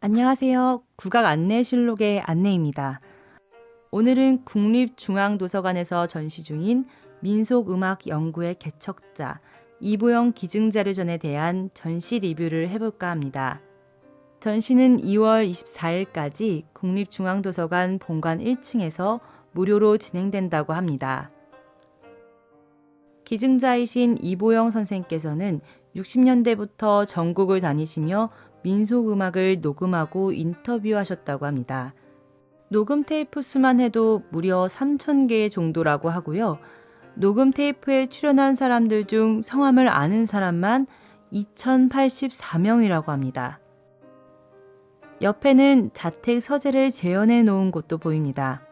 안녕하세요. 국악 안내실록의 안내입니다. 오늘은 국립중앙도서관에서 전시 중인 민속음악 연구의 개척자 이보영 기증자료전에 대한 전시 리뷰를 해볼까 합니다. 전시는 2월 24일까지 국립중앙도서관 본관 1층에서 무료로 진행된다고 합니다. 기증자이신 이보영 선생께서는 60년대부터 전국을 다니시며 민속음악을 녹음하고 인터뷰하셨다고 합니다. 녹음 테이프 수만 해도 무려 3,000개 정도라고 하고요. 녹음 테이프에 출연한 사람들 중 성함을 아는 사람만 2,084명이라고 합니다. 옆에는 자택 서재를 재현해 놓은 곳도 보입니다.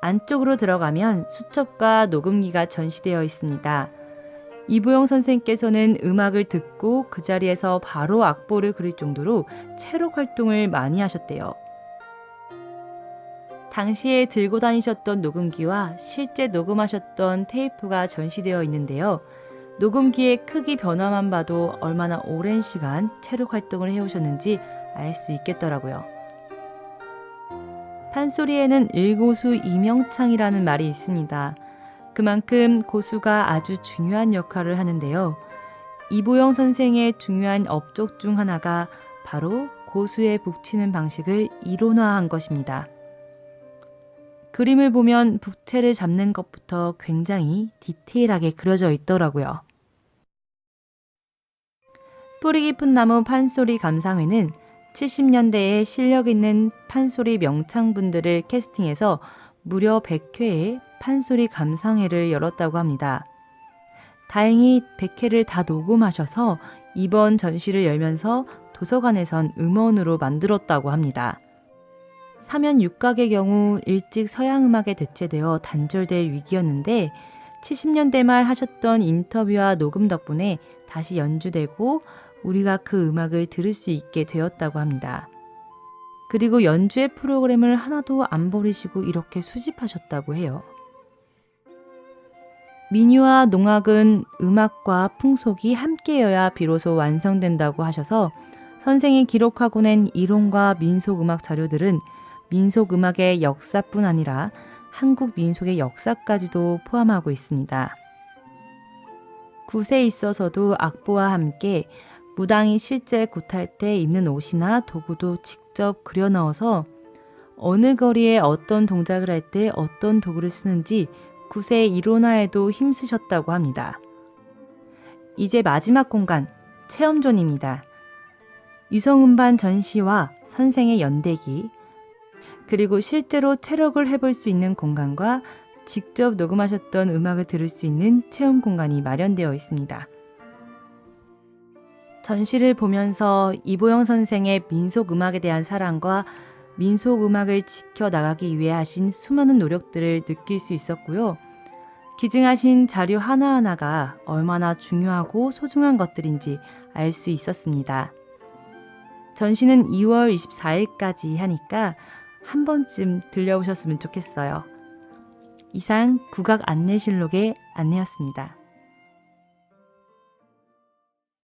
안쪽으로 들어가면 수첩과 녹음기가 전시되어 있습니다. 이보영 선생께서는 음악을 듣고 그 자리에서 바로 악보를 그릴 정도로 체록 활동을 많이 하셨대요. 당시에 들고 다니셨던 녹음기와 실제 녹음하셨던 테이프가 전시되어 있는데요. 녹음기의 크기 변화만 봐도 얼마나 오랜 시간 체록 활동을 해오셨는지 알 수 있겠더라고요. 판소리에는 일고수 이명창이라는 말이 있습니다. 그만큼 고수가 아주 중요한 역할을 하는데요. 이보영 선생의 중요한 업적 중 하나가 바로 고수의 북치는 방식을 이론화한 것입니다. 그림을 보면 북채를 잡는 것부터 굉장히 디테일하게 그려져 있더라고요. 뿌리 깊은 나무 판소리 감상회는 70년대에 실력 있는 판소리 명창분들을 캐스팅해서 무려 100회의 판소리 감상회를 열었다고 합니다. 다행히 100회를 다 녹음하셔서 이번 전시를 열면서 도서관에선 음원으로 만들었다고 합니다. 사면 육각의 경우 일찍 서양 음악에 대체되어 단절될 위기였는데 70년대 말 하셨던 인터뷰와 녹음 덕분에 다시 연주되고 우리가 그 음악을 들을 수 있게 되었다고 합니다. 그리고 연주의 프로그램을 하나도 안 버리시고 이렇게 수집하셨다고 해요. 민요와 농악은 음악과 풍속이 함께여야 비로소 완성된다고 하셔서 선생이 기록하고 낸 이론과 민속음악 자료들은 민속음악의 역사뿐 아니라 한국 민속의 역사까지도 포함하고 있습니다. 굿에 있어서도 악보와 함께 무당이 실제 굿할 때 입는 옷이나 도구도 직접 그려 넣어서 어느 거리에 어떤 동작을 할 때 어떤 도구를 쓰는지 굿의 이론화에도 힘쓰셨다고 합니다. 이제 마지막 공간, 체험존입니다. 유성음반 전시와 선생의 연대기, 그리고 실제로 체력을 해볼 수 있는 공간과 직접 녹음하셨던 음악을 들을 수 있는 체험 공간이 마련되어 있습니다. 전시를 보면서 이보영 선생의 민속 음악에 대한 사랑과 민속 음악을 지켜나가기 위해 하신 수많은 노력들을 느낄 수 있었고요. 기증하신 자료 하나하나가 얼마나 중요하고 소중한 것들인지 알 수 있었습니다. 전시는 2월 24일까지 하니까 한 번쯤 들려오셨으면 좋겠어요. 이상 국악 안내실록의 안내였습니다.